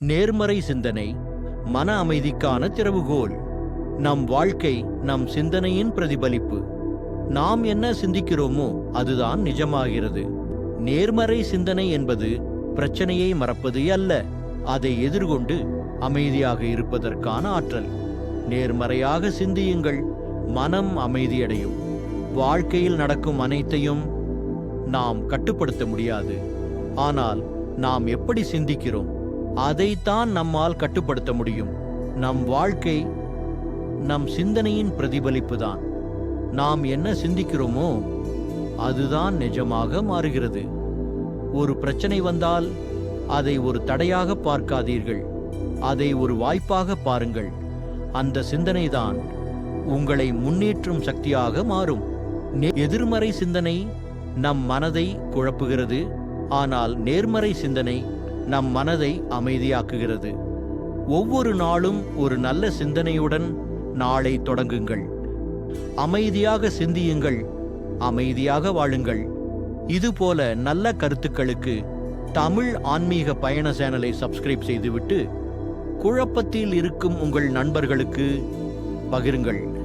நேர்மறை சிந்தனை மன அமைதிக்கான திறவுகோல். நம் வாழ்க்கை நம் சிந்தனையின் பிரதிபலிப்பு. நாம் என்ன சிந்திக்கிறோமோ அதுதான் நிஜமாகிறது. நேர்மறை சிந்தனை என்பது பிரச்சனையை மறப்பது அல்ல அதை எதிர்கொண்டு அமைதியாக இருப்பதற்கான ஆற்றல். நேர்மறையாக சிந்தியுங்கள் மனம் அமைதியடையும். வாழ்க்கையில் நடக்கும் அனைத்தையும் நாம் கட்டுப்படுத்த முடியாது. ஆனால் நாம் எப்படி சிந்திக்கிறோம்? அதைத்தான் நம்மால் கட்டுப்படுத்த முடியும். நம் வாழ்க்கை நம் சிந்தனையின் பிரதிபலிப்பு தான் நாம் என்ன சிந்திக்கிறோமோ அதுதான் நிஜமாக மாறுகிறது. ஒரு பிரச்சனை வந்தால் அதை ஒரு தடையாக பார்க்காதீர்கள். அதை ஒரு வாய்ப்பாக பாருங்கள். அந்த சிந்தனைதான் உங்களை முன்னேற்றும் சக்தியாக மாறும். எதிர்மறை சிந்தனை நம் மனதை குழப்புகிறது. ஆனால் நேர்மறை சிந்தனை நம் மனதை அமைதியாக்குகிறது. ஒவ்வொரு நாளும் ஒரு நல்ல சிந்தனையுடன் நாளை தொடங்குங்கள். அமைதியாக சிந்தியுங்கள். அமைதியாக வாழுங்கள். இதுபோல நல்ல கருத்துக்களுக்கு தமிழ் ஆன்மீக பயண சேனலை சப்ஸ்கிரைப் செய்துவிட்டு குழப்பத்தில் இருக்கும் உங்கள் நண்பர்களுக்கு பகிருங்கள்.